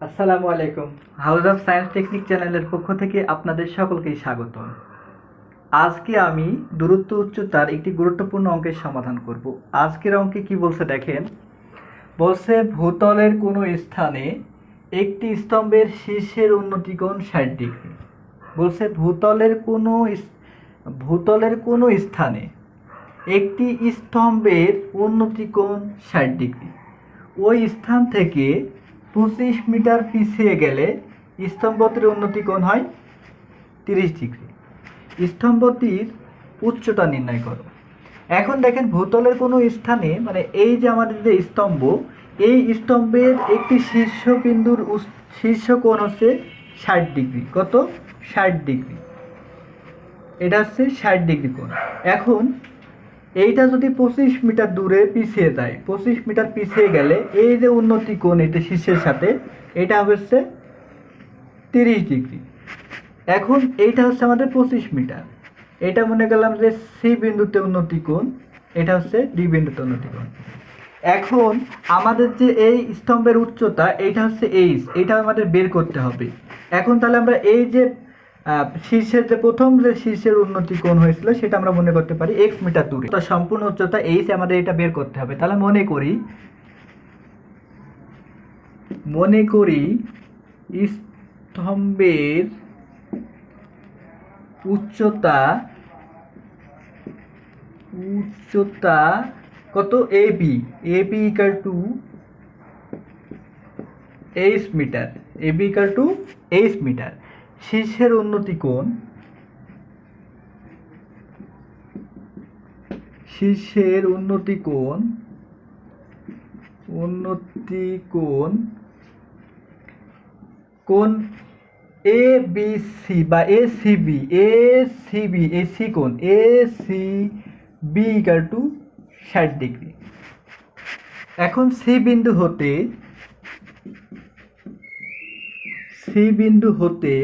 আসসালামু আলাইকুম। House of science technique চ্যানেলের পক্ষ থেকে আপনাদের সকলকেই স্বাগত আজকে আমি দূরত্ব উচ্চতার একটি গুরুত্বপূর্ণ অঙ্কের সমাধান করব। আজকের অঙ্কে কি বলছে দেখেন? বলছে, ভূতলের কোনো স্থানে একটি স্তম্ভের শীর্ষের উন্নতি কোণ ষাট ডিগ্রি। বলছে, ভূতলের কোনো ভূতলের কোনো স্থানে একটি স্তম্ভের উন্নতি কোণ ষাট ডিগ্রি। ওই স্থান থেকে পঁচিশ মিটার পিছিয়ে গেলে স্তম্ভটির উন্নতি কোণ হয় তিরিশ ডিগ্রি। স্তম্ভটির উচ্চতা নির্ণয় করো। এখন দেখেন ভূতলের কোনো স্থানে মানে এই যে আমাদের যে স্তম্ভ, এই স্তম্ভের একটি শীর্ষবিন্দুর শীর্ষ কোণ হচ্ছে ষাট ডিগ্রি। কত? ষাট ডিগ্রি। এটা হচ্ছে ষাট ডিগ্রি কোণ। এখন এইটা যদি পঁচিশ মিটার দূরে পিছিয়ে যায়, পঁচিশ মিটার পিছিয়ে গেলে এই যে উন্নতি কোণ, এটা শীর্ষের সাথে, এটা হচ্ছে তিরিশ ডিগ্রি। এখন এইটা হচ্ছে আমাদের পঁচিশ মিটার। এটা মনে করলাম যে সি বিন্দুতে উন্নতি কোণ, এটা হচ্ছে ডি বিন্দুতে উন্নতি কোণ। এখন আমাদের যে এই স্তম্ভের উচ্চতা, এইটা হচ্ছে এইচ এটা আমাদের বের করতে হবে। এখন তাহলে আমরা এই যে শীর্ষের যে প্রথম যে শীর্ষের উন্নতি কোণ হয়েছিল সেটা আমরা মনে করতে পারি এক্স মিটার দূরে। তো সম্পূর্ণ উচ্চতা এইচ আমাদের এটা বের করতে হবে। তাহলে মনে করি মনে করি স্তম্ভের উচ্চতা উচ্চতা কত A B A B equal to H metre A B equal to H metre শীর্ষের উন্নতি কোণ? শীর্ষের উন্নতি কোণ উন্নতি কোণ কোণ এ বি সি বা A C B A C B A C কোণ এ সি বি টু ষাট ডিগ্রি এখন সি বিন্দু হতে সি বিন্দু হতে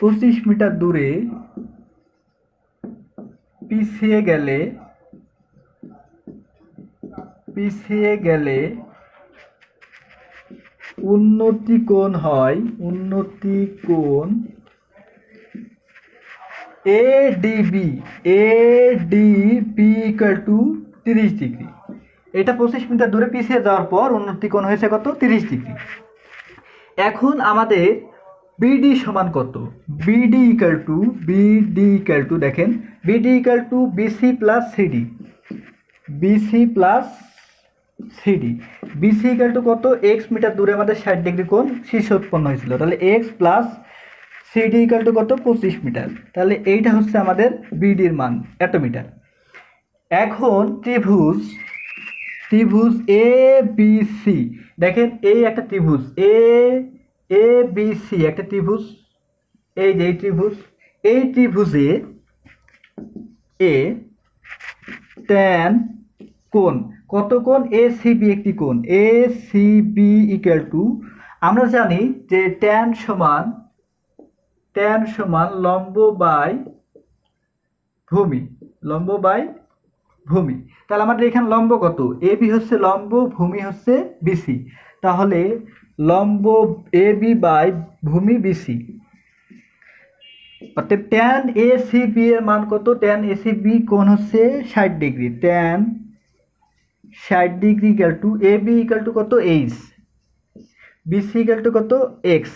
পঁচিশ মিটার দূরে পিছিয়ে গেলে পিছিয়ে গেলে উন্নতি কোণ হয়, উন্নতি কোণ A DB A DB equal to তিরিশ ডিগ্রি। এটা পঁচিশ মিটার দূরে পিছিয়ে যাওয়ার পর উন্নতি কোণ হয়েছে কত? তিরিশ ডিগ্রি। এখন আমাদের বিডি সমান কত? BD equal to BD equal to দেখেন BD equal to BC plus CD BC plus CD BC equal to কত? এক্স মিটার দূরে আমাদের ষাট ডিগ্রি কোণ শীর্ষ উৎপন্ন হয়েছিল। তাহলে X plus CD equal to কত? পঁচিশ মিটার। তাহলে এইটা হচ্ছে আমাদের বিডির মান, এত মিটার। এখন ত্রিভুজ ত্রিভুজ এ বি সি দেখেন, এই একটা ত্রিভুজ। এ এ বি সি একটা ত্রিভুজ। এই যে এই ত্রিভুজ। এই ত্রিভুজে এ ট্যান কোণ। কত কোণ? এ সি বি একটি কোণ। A C B equal to আমরা জানি যে ট্যান সমান ট্যান সমান লম্ব বাই ভূমি। লম্ব বাই ভূমি। তাহলে আমাদের এখানে লম্ব কত? এ বি হচ্ছে লম্ব, ভূমি হচ্ছে বিসি তাহলে লম্ব এ বি বাই ভূমি বিসি অর্থাৎ ট্যান এ সি বি এর মান কত? ট্যান এ সি বি কোণ হচ্ছে ষাট ডিগ্রি। ট্যান ষাট degree equal to A B equal to কত? এইচ বিসি ইকাল টু কত? এক্স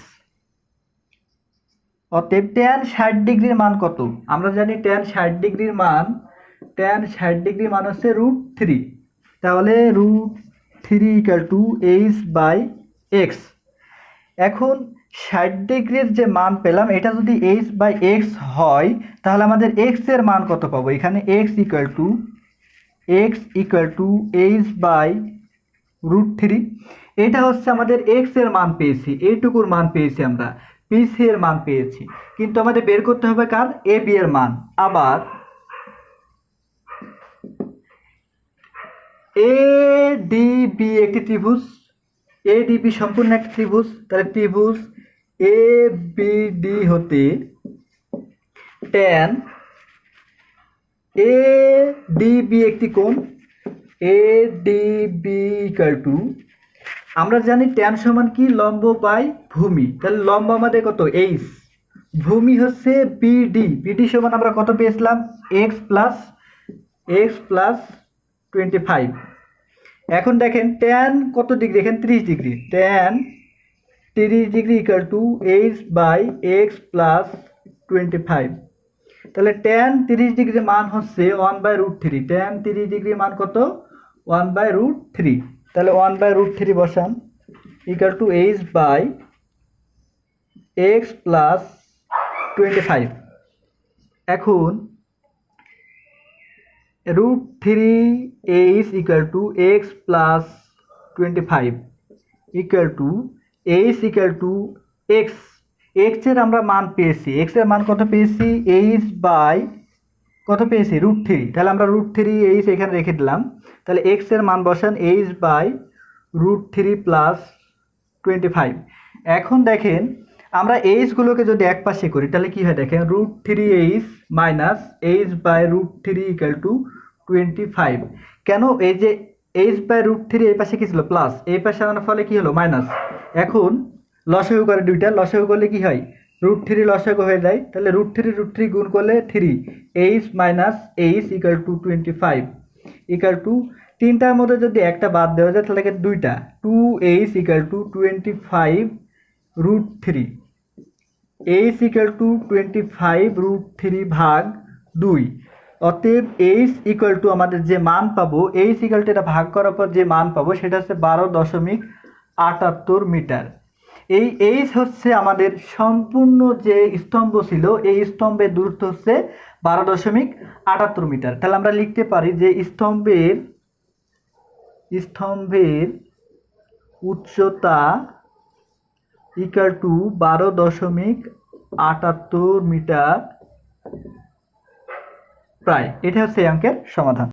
অতএব ট্যান ষাট ডিগ্রির মান কত? আমরা জানি ট্যান ষাট ডিগ্রির মান ট্যান ষাট ডিগ্রির মান হচ্ছে রুট থ্রি তাহলে root three equal to H by X এখন ষাট ডিগ্রির যে মান পেলাম, এটা যদি এইচ বাই এক্স হয়, তাহলে আমাদের এক্সের মান কত পাবো? এখানে X equal to X equal to H by root three এটা হচ্ছে আমাদের এক্সের মান পেয়েছি, এইটুকুর মান পেয়েছি আমরা পিসি এর মান পেয়েছি। কিন্তু আমাদের বের করতে হবে কার? এ বি এর মান। আবার এ ডি বি একটি ত্রিভুজ। এ ডিবি সম্পূর্ণ একটি ত্রিভুজ। তাহলে ত্রিভুজ এ বি ডি হতে ট্যান এ ডিবি একটি কোণ। এ ডিবি ইকাল টু আমরা জানি ট্যান সমান কি? লম্ব বাই ভূমি। তাহলে লম্ব আমাদের কত? এইচ ভূমি হচ্ছে বিডি বিডি সমান আমরা কত পেয়েছিলাম? X plus X plus twenty five এখন দেখেন ট্যান কত ডিগ্রি দেখেন ত্রিশ ডিগ্রি ট্যান তিরিশ degree equal to H by X plus twenty five তাহলে ট্যান তিরিশ ডিগ্রি মান হচ্ছে one by root three tan তিরিশ ডিগ্রি মান কত? ওয়ান বাই রুট থ্রি তাহলে ওয়ান বাই রুট থ্রি বসান। Equal to H by X plus twenty five এখন root three H equal to X plus twenty five equal to H equal to X এক্সের আমরা মান পেয়েছি। এক্সের মান কত পেয়েছি? এইচ বাই কত পেয়েছি? রুট থ্রি তাহলে আমরা রুট থ্রি এইচ এখানে রেখে দিলাম। তাহলে এক্সের মান বসান। H by root three plus twenty five এখন দেখেন, আমরা এইচগুলোকে যদি এক পাশে করি, তাহলে কী হয় দেখেন? Root three H minus H by root three equal to twenty five কেন? এই যে এইচ বাই রুট থ্রি এই পাশে কী ছিল? প্লাস এই পাশে আনার ফলে কী হলো? মাইনাস এখন লসাগু করে দুইটা। লসাগু করলে কি হয়? রুট থ্রি লসাগু হয়ে যায়। তাহলে রুট থ্রি রুট থ্রি গুণ করলে three H minus H equal to twenty five equal to তিনটার মধ্যে যদি একটা বাদ দেওয়া যায়, তাহলে দুইটা। Two H equal to twenty five root three H equal to twenty five root three ভাগ দুই। অতএব এইচ ইকুয়াল টু আমাদের যে মান পাবো এইচ ইকুয়াল টু এটা ভাগ করার পর যে মান পাবো, সেটা হচ্ছে বারো দশমিক আটাত্তর মিটার। এই এইচ হচ্ছে আমাদের সম্পূর্ণ যে স্তম্ভ ছিল, এই স্তম্ভের দূরত্ব হচ্ছে বারো দশমিক আটাত্তর মিটার। তাহলে আমরা লিখতে পারি যে স্তম্ভের স্তম্ভের উচ্চতা ইকাল টু বারো দশমিক আটাত্তর মিটার প্রায়। এটা হচ্ছে এই অঙ্কের সমাধান।